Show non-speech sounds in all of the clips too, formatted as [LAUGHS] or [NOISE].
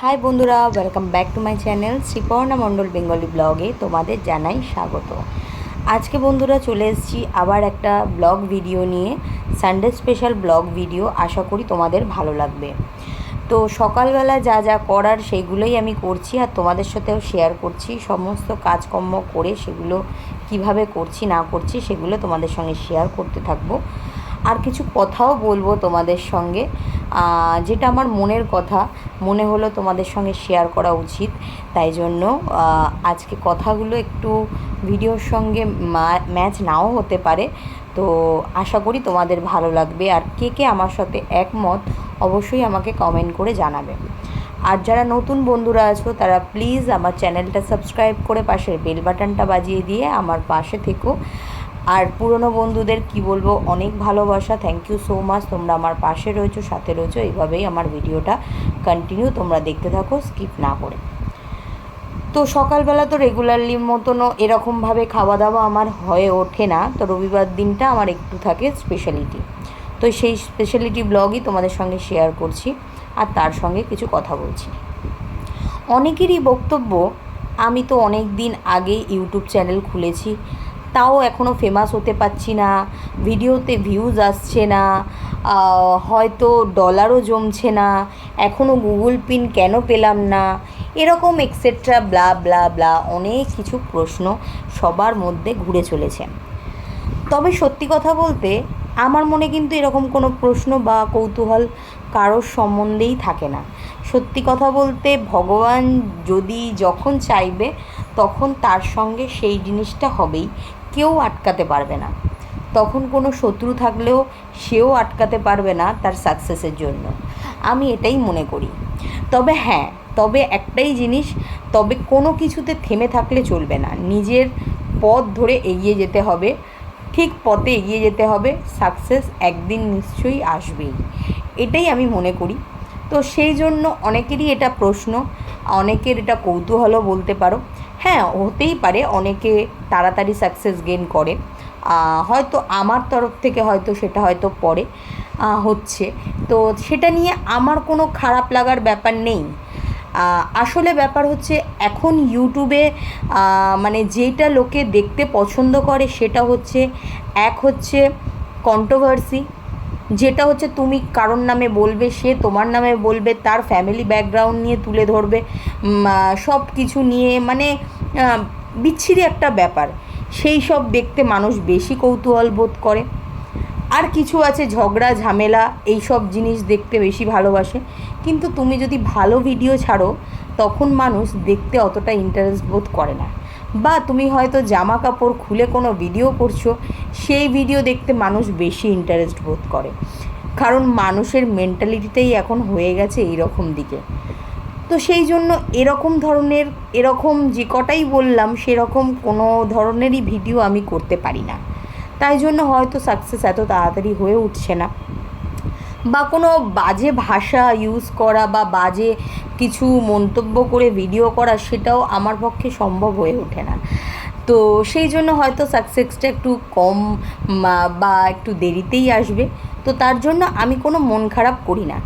High বন্ধুরা welcome back to my channel Sriparna Mondal Bengali ব্লগে তোমাদের জানাই স্বাগত। আজকে বন্ধুরা চলে এসেছি আবার একটা ব্লগ ভিডিও নিয়ে সানডে স্পেশাল ব্লগ ভিডিও আশা করি তোমাদের ভালো লাগবে। তো সকালবেলা যা যা করার সেগুলোই আমি করছি আর তোমাদের সাথেও শেয়ার করছি, সমস্ত কাজকর্ম করে সেগুলো কীভাবে করছি, না করছি সেগুলো তোমাদের সঙ্গে শেয়ার করতে থাকব। আর কিছু কথাও বলব তোমাদের সঙ্গে। যেটা আমার মনের কথা, মনে হলো তোমাদের সঙ্গে শেয়ার করা উচিত। তাই জন্য আজকে কথাগুলো একটু ভিডিওর সঙ্গে ম্যাচ নাও হতে পারে। তো আশা করি তোমাদের ভালো লাগবে। আর কে কে আমার সাথে একমত, অবশ্যই আমাকে কমেন্ট করে জানাবে। আর যারা নতুন বন্ধুরা আছো, তারা প্লিজ আমার চ্যানেলটা সাবস্ক্রাইব করে পাশের বেল বাটনটা বাজিয়ে দিয়ে আমার পাশে থেকো। আর পুরনো বন্ধুদের কি বলব, অনেক ভালোবাসা। থ্যাংক ইউ সো মাচ তোমরা আমার পাশে রয়েছো, সাথে রয়েছো, এইভাবেই আমার ভিডিওটা কন্টিনিউ তোমরা দেখতে থাকো স্কিপ না করে। তো সকালবেলা তো রেগুলারলি মতনও এরকমভাবে খাওয়া দাওয়া আমার হয়ে ওঠে না। তো রবিবার দিনটা আমার একটু থাকে স্পেশালিটি তো সেই স্পেশালিটি ব্লগই তোমাদের সঙ্গে শেয়ার করছি আর তার সঙ্গে কিছু কথা বলছি। অনেকেরই বক্তব্য, আমি তো অনেক দিন আগে ইউটিউব চ্যানেল খুলেছি। তাও এখনও ফেমাস হতে পারছি না, ভিডিওতে ভিউজ আসছে না হয়তো ডলারও জমছে না এখনও গুগল পিন কেন পেলাম না, এরকম এক্সেট্রা ব্লা ব্লা ব্লা অনেক কিছু প্রশ্ন সবার মধ্যে ঘুরে চলেছে। তবে সত্যি কথা বলতে, আমার মনে কিন্তু এরকম কোনো প্রশ্ন বা কৌতূহল কারোর সম্বন্ধেই থাকে না। সত্যি কথা বলতে, ভগবান যদি যখন চাইবে, তখন তার সঙ্গে সেই জিনিসটা হবেই। কেউ আটকাতে পারবে না। তখন কোনো শত্রু থাকলেও সেও আটকাতে পারবে না তার সাকসেসের জন্য। আমি এটাই মনে করি। তবে হ্যাঁ তবে একটাই জিনিস, তবে কোনো কিছুতে থেমে থাকলে চলবে না। নিজের পথ ধরে এগিয়ে যেতে হবে। ঠিক পথে এগিয়ে যেতে হবে। সাকসেস একদিন নিশ্চয়ই আসবেই। এটাই আমি মনে করি। তো সেই জন্য অনেকেরই এটা প্রশ্ন, অনেকের এটা কৌতূহলও বলতে পারো। হ্যাঁ হতেই পারে অনেকে তাড়াতাড়ি সাকসেস গেন করে। হয়তো আমার তরফ থেকে হয়তো সেটা হয়তো পরে। হচ্ছে। তো সেটা নিয়ে আমার কোনো খারাপ লাগার ব্যাপার নেই। আসলে ব্যাপার হচ্ছে এখন ইউটিউবে মানে যেটা লোকে দেখতে পছন্দ করে সেটা হচ্ছে, এক হচ্ছে কন্ট্রোভার্সি যেটা হচ্ছে তুমি কারোর নামে বলবে, সে তোমার নামে বলবে, তার ফ্যামিলি ব্যাকগ্রাউন্ড নিয়ে তুলে ধরবে সব কিছু নিয়ে মানে বিচ্ছিরি একটা ব্যাপার। সেই সব দেখতে মানুষ বেশি কৌতূহল বোধ করে। আর কিছু আছে ঝগড়া, ঝামেলা, এই সব জিনিস দেখতে বেশি ভালোবাসে। কিন্তু তুমি যদি ভালো ভিডিও ছাড়ো, তখন মানুষ দেখতে অতটা ইন্টারেস্ট বোধ করে না। বা তুমি হয়তো জামা কাপড় খুলে কোনো ভিডিও করছ, সেই ভিডিও দেখতে মানুষ বেশি ইন্টারেস্ট বোধ করে। কারণ মানুষের মেন্টালিটিটাই এখন হয়ে গেছে এই রকম দিকে। তো সেই জন্য এরকম ধরনের, এরকম যে কটাই বললাম, সেরকম কোনো ধরনেরই ভিডিও আমি করতে পারি না। তাই জন্য হয়তো সাকসেস এত তাড়াতাড়ি হয়ে উঠছে না। বা কোনো বাজে ভাষা ইউজ করা বা বাজে কিছু মন্তব্য করে ভিডিও করা, সেটাও আমার পক্ষে সম্ভব হয়ে ওঠে না। তো সেই জন্য হয়তো সাকসেসটা একটু কম বা একটু দেরিতেই আসবে। তো তার জন্য আমি কোনো মন খারাপ করি না।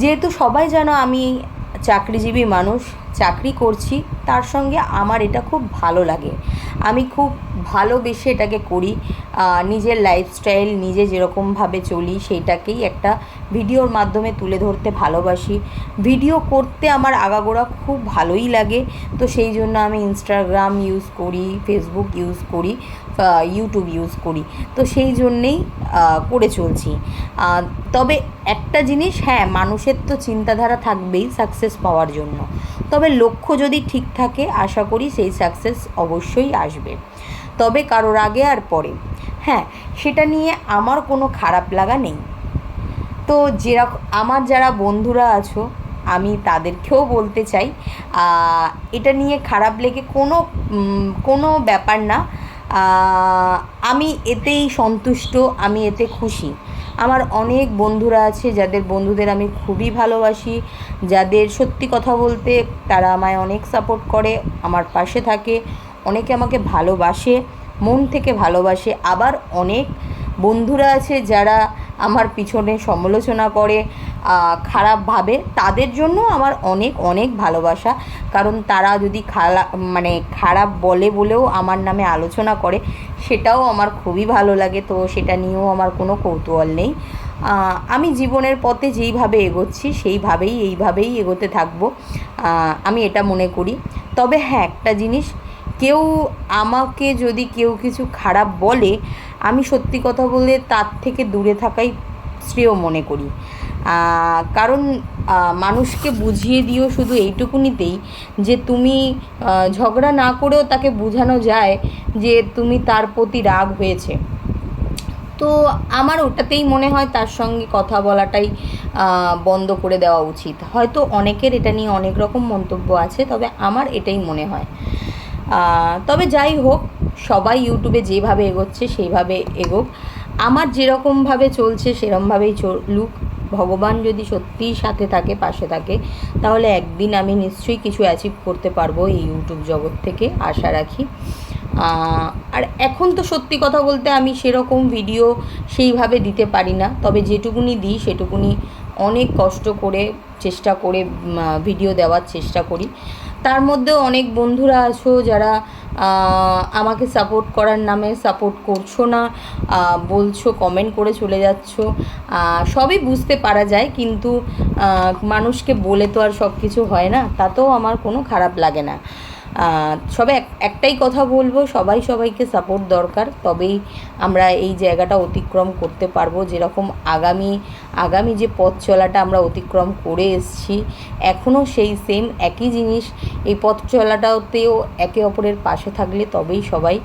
যেহেতু সবাই জানো আমি চাকরিজীবী মানুষ চাকরি করছি, তার সঙ্গে আমার এটা খুব ভালো লাগে। আমি খুব ভালোবেসে এটাকে করি। নিজের লাইফস্টাইল নিজে যেরকমভাবে চলি, সেইটাকেই একটা ভিডিওর মাধ্যমে তুলে ধরতে ভালোবাসি। ভিডিও করতে আমার আগাগোড়া খুব ভালোই লাগে। তো সেই জন্য আমি ইনস্টাগ্রাম ইউজ করি ফেসবুক ইউজ করি ইউটিউব ইউজ করি। তো সেই জন্যেই করে চলছি। তবে একটা জিনিস হ্যাঁ মানুষের তো চিন্তাধারা থাকবেই সাকসেস পাওয়ার জন্য। তবে লক্ষ্য যদি ঠিক থাকে, আশা করি সেই সাকসেস অবশ্যই আসবে। তবে কারোর আগে আর পরে। হ্যাঁ সেটা নিয়ে আমার কোনো খারাপ লাগা নেই। তো যেরকম আমার যারা বন্ধুরা আছো, আমি তাদেরকেও বলতে চাই এটা নিয়ে খারাপ লেগে কোনো কোনো ব্যাপার না। আমি এতেই সন্তুষ্ট, আমি এতে খুশি। আমার অনেক বন্ধুরা আছে যাদের বন্ধুদের আমি খুবই ভালোবাসি। যাদের সত্যি কথা বলতে তারা আমায় অনেক সাপোর্ট করে, আমার পাশে থাকে, অনেকে আমাকে ভালোবাসে, মন থেকে ভালোবাসে। আবার অনেক বন্ধুরা আছে যারা আমার পিছনে সমালোচনা করে খারাপ ভাবে, তাদের জন্য আমার অনেক অনেক ভালোবাসা। কারণ তারা যদি খালা মানে খারাপ বলে বলেও আমার নামে আলোচনা করে, সেটাও আমার খুবই ভালো লাগে। তো সেটা নিয়েও আমার কোনো কৌতূহল নেই। আমি জীবনের পথে যেইভাবে এগোচ্ছি, সেইভাবেই, এইভাবেই এগোতে থাকব। আমি এটা মনে করি। তবে হ্যাঁ একটা জিনিস, কেউ আমাকে যদি কেউ কিছু খারাপ বলে, আমি সত্যি কথা বলে তার থেকে দূরে থাকাই শ্রেয় মনে করি। কারণ মানুষকে বুঝিয়ে দিও শুধু এইটুকুনিতেই যে তুমি ঝগড়া না করেও তাকে বোঝানো যায় যে তুমি তার প্রতি রাগ হয়েছে। তো আমার ওটাতেই মনে হয় তার সঙ্গে কথা বলাটাই বন্ধ করে দেওয়া উচিত। হয়তো অনেকের এটা নিয়ে অনেক রকম মন্তব্য আছে, তবে আমার এটাই মনে হয়। তবে যাই হোক, সবাই ইউটিউবে যেভাবে এগোচ্ছে সেইভাবে এগোক। আমার যেরকমভাবে চলছে, সেরমভাবেই চলুক। ভগবান যদি সত্যিই সাথে থাকে, পাশে থাকে, তাহলে একদিন আমি নিশ্চয়ই কিছু অ্যাচিভ করতে পারব এই ইউটিউব জগৎ থেকে, আশা রাখি। আর এখন তো সত্যি কথা বলতে আমি সেরকম ভিডিও সেইভাবে দিতে পারি না। তবে যেটুকুনি দিই, সেটুকুনি অনেক কষ্ট করে, চেষ্টা করে ভিডিও দেওয়ার চেষ্টা করি। তার মধ্যেও অনেক বন্ধুরা আছো যারা আমাকে সাপোর্ট করার নামে সাপোর্ট করছ না বলছো কমেন্ট করে চলে যাচ্ছ সবই বুঝতে পারা যায় কিন্তু মানুষকে বলে তো আর সব কিছু হয় না, তাতেও আমার কোনো খারাপ লাগে না। সবে এক- একটাই কথা বলব, সবাই সবাইকে সাপোর্ট দরকার। তবেই আমরা এই জায়গাটা অতিক্রম করতে পারব। যেরকম আগামী আগামী যে পথ চলাটা আমরা অতিক্রম করে এসেছি এখনও সেই সেম একই জিনিস। এই পথ চলাটাতেও একে অপরের পাশে থাকলে তবেই সবাই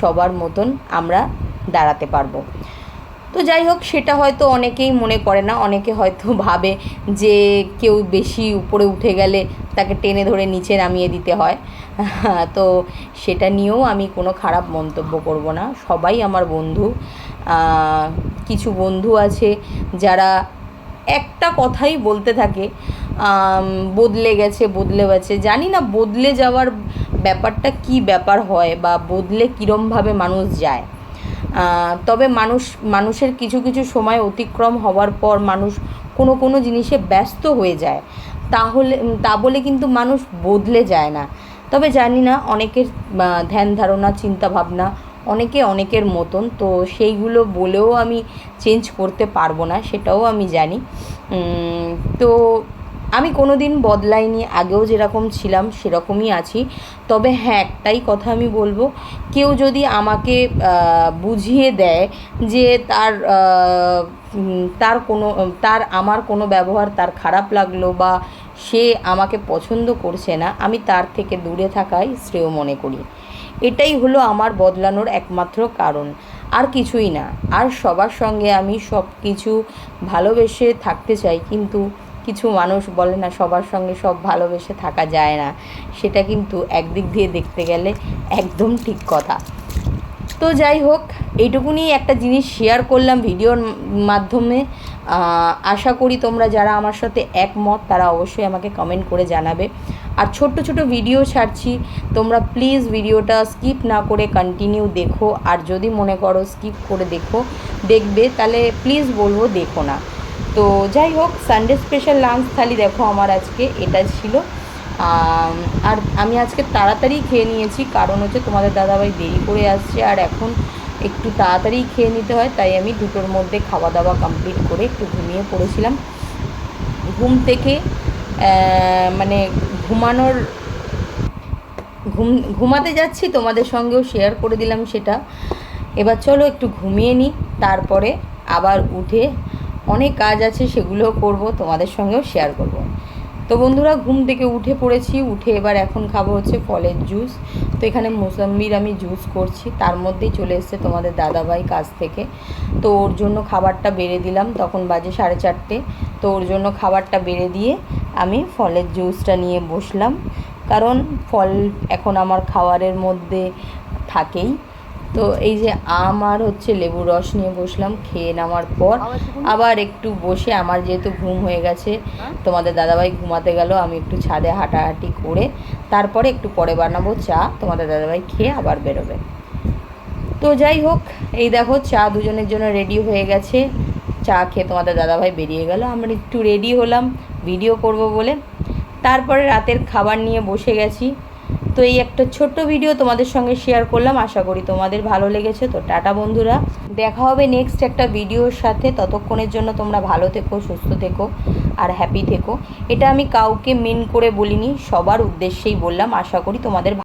সবার মতন আমরা দাঁড়াতে পারব। তো যাই হোক, সেটা হয়তো অনেকেই মনে করে না, অনেকে হয়তো [LAUGHS] ভাবে যে কেউ বেশি উপরে উঠে গেলে তাকে টেনে ধরে নিচে নামিয়ে দিতে হয়। [LAUGHS] তো সেটা নিয়েও আমি কোনো খারাপ মন্তব্য করব না। সবাই আমার বন্ধু। কিছু বন্ধু আছে যারা একটা কথাই বলতে থাকে বদলে গেছে বদলে গেছে। জানি না বদলে যাওয়ার ব্যাপারটা কি ব্যাপার হয় বা বদলে কীরমভাবে মানুষ যায়। তবে মানুষ, মানুষের কিছু কিছু সময় অতিক্রম হওয়ার পর মানুষ কোনো কোনো জিনিসে ব্যস্ত হয়ে যায়। তাহলে, তা বলে কিন্তু মানুষ বদলে যায় না। তবে জানি না, অনেকের ধ্যান ধারণা, চিন্তা ভাবনা অনেকে অনেকের মতন। তো সেইগুলো বলেও আমি চেঞ্জ করতে পারব না, সেটাও আমি জানি। তো আমি কোনো দিন বদলাইনি, আগেও যেরকম ছিলাম সেরকমই আছি। তবে হ্যাঁ একটাই কথা আমি বলব, কেউ যদি আমাকে বুঝিয়ে দেয় যে তার তার কোনো, তার আমার কোনো ব্যবহার তার খারাপ লাগল বা সে আমাকে পছন্দ করছে না, আমি তার থেকে দূরে থাকাই শ্রেয় মনে করি। এটাই হলো আমার বদলানোর একমাত্র কারণ। আর কিছুই না, আর সবার সঙ্গে আমি সব কিছু ভালোবেসে থাকতে চাই, কিন্তু কিছু মানুষ বলে না, সবার সঙ্গে সব ভালোবেসে থাকা যায় না। সেটা কিন্তু একদিক দিয়ে দেখতে গেলে একদম ঠিক কথা। তো যাই হোক, এইটুকুনি একটা জিনিস শেয়ার করলাম ভিডিওর মাধ্যমে। আশা করি তোমরা যারা আমার সাথে একমত, তারা অবশ্যই আমাকে কমেন্ট করে জানাবে। আর ছোট্ট ছোট ভিডিও ছাড়ছি, তোমরা প্লিজ ভিডিওটা স্কিপ না করে কন্টিনিউ দেখো। আর যদি মনে করো স্কিপ করে দেখো, দেখবে, তাহলে প্লিজ বলব দেখো না। তো যাই হোক সানডে স্পেশাল লাঞ্চ থালি দেখো আমার আজকে, এটা ছিল। আর আমি আজকে তাড়াতাড়ি খেয়ে নিয়েছি, কারণ হচ্ছে তোমাদের দাদাভাই দেরি করে আসছে, আর এখন একটু তাড়াতাড়ি খেয়ে নিতে হয়, তাই আমি দুটোর মধ্যে খাওয়া দাওয়া কমপ্লিট করে একটু ঘুমিয়ে পড়েছিলাম। ঘুম থেকে মানে ঘুমানোর, ঘুম, ঘুমাতে যাচ্ছি, তোমাদের সঙ্গেও শেয়ার করে দিলাম সেটা। এবার চলো একটু ঘুমিয়ে নিই, তারপরে আবার উঠে অনেক কাজ আছে, সেগুলোও করব, তোমাদের সঙ্গেও শেয়ার করব। তো বন্ধুরা, ঘুম থেকে উঠে পড়েছি, উঠে এবার এখন খাব হচ্ছে ফলের জুস তো এখানে মোসাম্বির আমি জুস করছি, তার মধ্যেই চলে এসছে তোমাদের দাদাভাই কাছ থেকে। তো ওর জন্য খাবারটা বেড়ে দিলাম, তখন বাজে সাড়ে চারটে। তো ওর জন্য খাবারটা বেড়ে দিয়ে আমি ফলের জুসটা নিয়ে বসলাম। কারণ ফল এখন আমার খাবারের মধ্যে থাকেই। তো এই যে আম আর হচ্ছে লেবু রস নিয়ে বসলাম, খেয়ে নামার পর আবার একটু বসে আমার যেহেতু ঘুম হয়ে গেছে, তোমাদের দাদাভাই ঘুমাতে গেল, আমি একটু ছাদে হাঁটাহাঁটি করে তারপরে একটু পরে বানাবো চা, তোমাদের দাদাভাই খেয়ে আবার বেরোবে। তো যাই হোক, এই দেখো চা দুজনের জন্য রেডি হয়ে গেছে। চা খেয়ে তোমাদের দাদাভাই বেরিয়ে গেল, আমরা একটু রেডি হলাম ভিডিও করব বলে। তারপরে রাতের খাবার নিয়ে বসে গেছি। তো এই একটা ছোট্ট ভিডিও তোমাদের সঙ্গে শেয়ার করলাম, আশা করি তোমাদের ভালো লেগেছে। তো টাটা বন্ধুরা। দেখা হবে নেক্সট একটা ভিডিওর সাথে। ততক্ষণের জন্য তোমরা ভালো থেকো, সুস্থ থেকো আর হ্যাপি থেকো। এটা আমি কাউকে মেন করে বলিনি, সবার উদ্দেশ্যেই বললাম। আশা করি তোমাদের